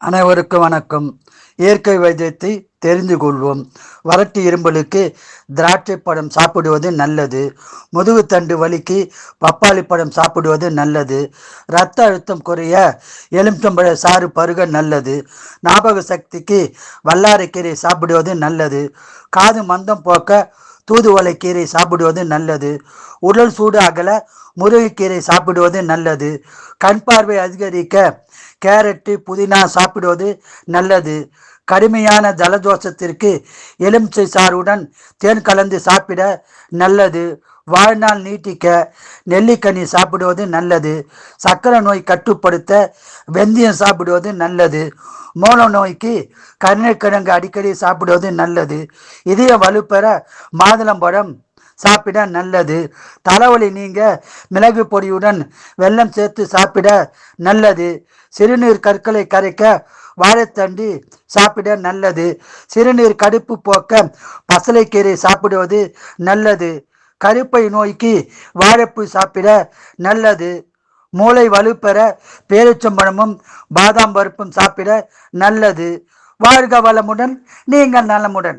அனைவருக்கும் வணக்கம். இயற்கை வைத்தியத்தை தெரிந்து கொள்வோம். வறட்டு இரும்பலுக்கு திராட்சை பழம் சாப்பிடுவது நல்லது. முதுகுத்தண்டு வலிக்கு பப்பாளி பழம் சாப்பிடுவது நல்லது. இரத்த அழுத்தம் குறைய எலுமிச்சம்பழ சாறு பருக நல்லது. ஞாபக சக்திக்கு வல்லாரைக்கீரை சாப்பிடுவது நல்லது. காது மந்தம் போக்க தூதுவளை கீரை சாப்பிடுவது நல்லது. உடல் சூடு அகல முருங்கைக்கீரை சாப்பிடுவது நல்லது. கண் பார்வை அதிகரிக்க கேரட்டு புதினா சாப்பிடுவது நல்லது. கடுமையான ஜலதோஷத்திற்கு எலுமிச்சை சாறுடன் தேன் கலந்து சாப்பிட நல்லது. வாழ்நாள் நீட்டிக்க நெல்லிக்கனி சாப்பிடுவது நல்லது. சர்க்கரை நோய் கட்டுப்படுத்த வெந்தயம் சாப்பிடுவது நல்லது. மூல நோய்க்கு கருணைக்கிழங்கு அடிக்கடி சாப்பிடுவது நல்லது. இதய வலுப்பெற மாதுளம்பழம் சாப்பிட நல்லது. தலைவலி நீங்க மிளகு பொடியுடன் வெல்லம் சேர்த்து சாப்பிட நல்லது. சிறுநீர் கற்களை கரைக்க வாழைத்தண்டு சாப்பிட நல்லது. சிறுநீர் கடுப்பு போக்க பசலைக்கீரை சாப்பிடுவது நல்லது. கருப்பை நோய்க்கு வாழைப்பூ சாப்பிட நல்லது. மூளை வலுப்பெற பேரிச்சம்பழமும் பாதாம் பருப்பும் சாப்பிட நல்லது. வாழ்க வளமுடன் நீங்கள் நலமுடன்.